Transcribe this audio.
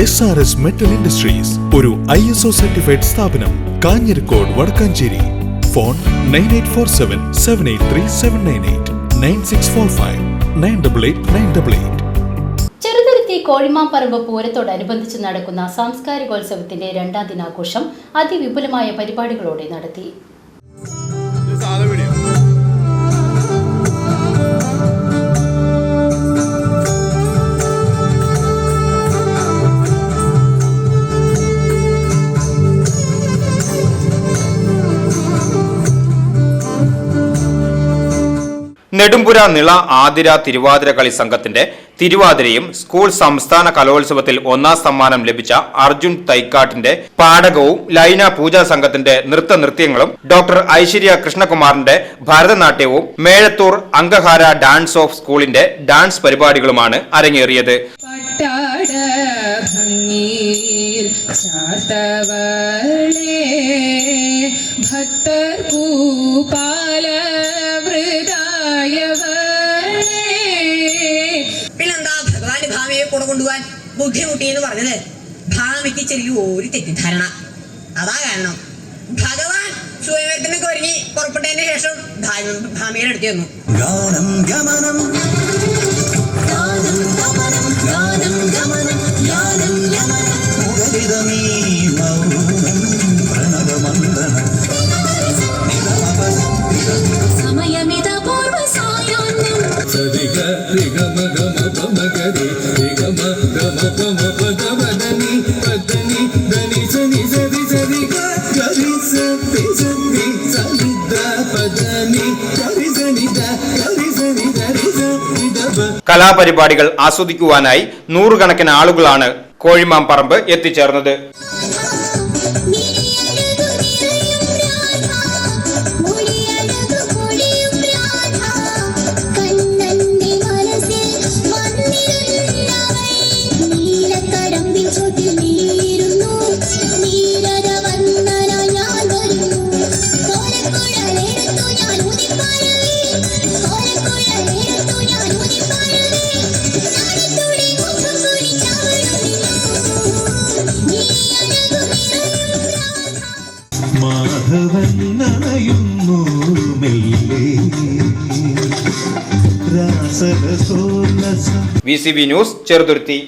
S R S metal industries ഒരു I S O certified സ്ഥാപനം Kanjirakode Vadakkanchery. Phone nine eight four seven seven eight three seven nine eight nine six four five nine double eight nine double eight Cheruthuruthy Kozhimamparambu പൂരത്തോടനുബന്ധിച്ച് നടക്കുന്ന സാംസ്കാരികോത്സവത്തിന്റെ രണ്ടാം ദിനാഘോഷം അതിവിപുലമായ പരിപാടികളോടെ നടത്തി. നെടുമ്പുര നിള ആതിര തിരുവാതിര കളി സംഘത്തിന്റെ തിരുവാതിരയും school സംസ്ഥാന കലോത്സവത്തിൽ ഒന്നാം സമ്മാനം ലഭിച്ച അർജുൻ തൈക്കാട്ടിന്റെ പാടകവും ലൈന പൂജാ സംഘത്തിന്റെ നൃത്ത നൃത്യങ്ങളും ഡോക്ടർ ഐശ്വര്യ കൃഷ്ണകുമാറിന്റെ ഭരതനാട്യവും മേഴത്തൂർ അംഗഹാര ഡാൻസ് ഓഫ് സ്കൂളിന്റെ ഡാൻസ് പരിപാടികളുമാണ് അരങ്ങേറിയത്. ഭക്തർ ഭൂപാല ഭാമയെ കൂടെ കൊണ്ടുപോകാൻ ബുദ്ധിമുട്ടി എന്ന് പറഞ്ഞത് ഭാമിക്ക് ചെറിയൊരു തെറ്റിദ്ധാരണ. അതാ കാരണം. ഭഗവാൻ സ്വയംവരത്തിനൊക്കെ ഒരുങ്ങി പുറപ്പെട്ടതിന് ശേഷം ഭാമിയുടെ അടുത്ത് വന്നു ഗാനം ഗമനം. സമയമിത പൂർവ സായാഹ്നം കലാപരിപാടികൾ ആസ്വദിക്കുവാനായി നൂറുകണക്കിന് ആളുകളാണ് കോഴിമാമ്പറമ്പ് എത്തിച്ചേർന്നത്. Madhavan നനയുന്നു V C B news Cheruthuruthy.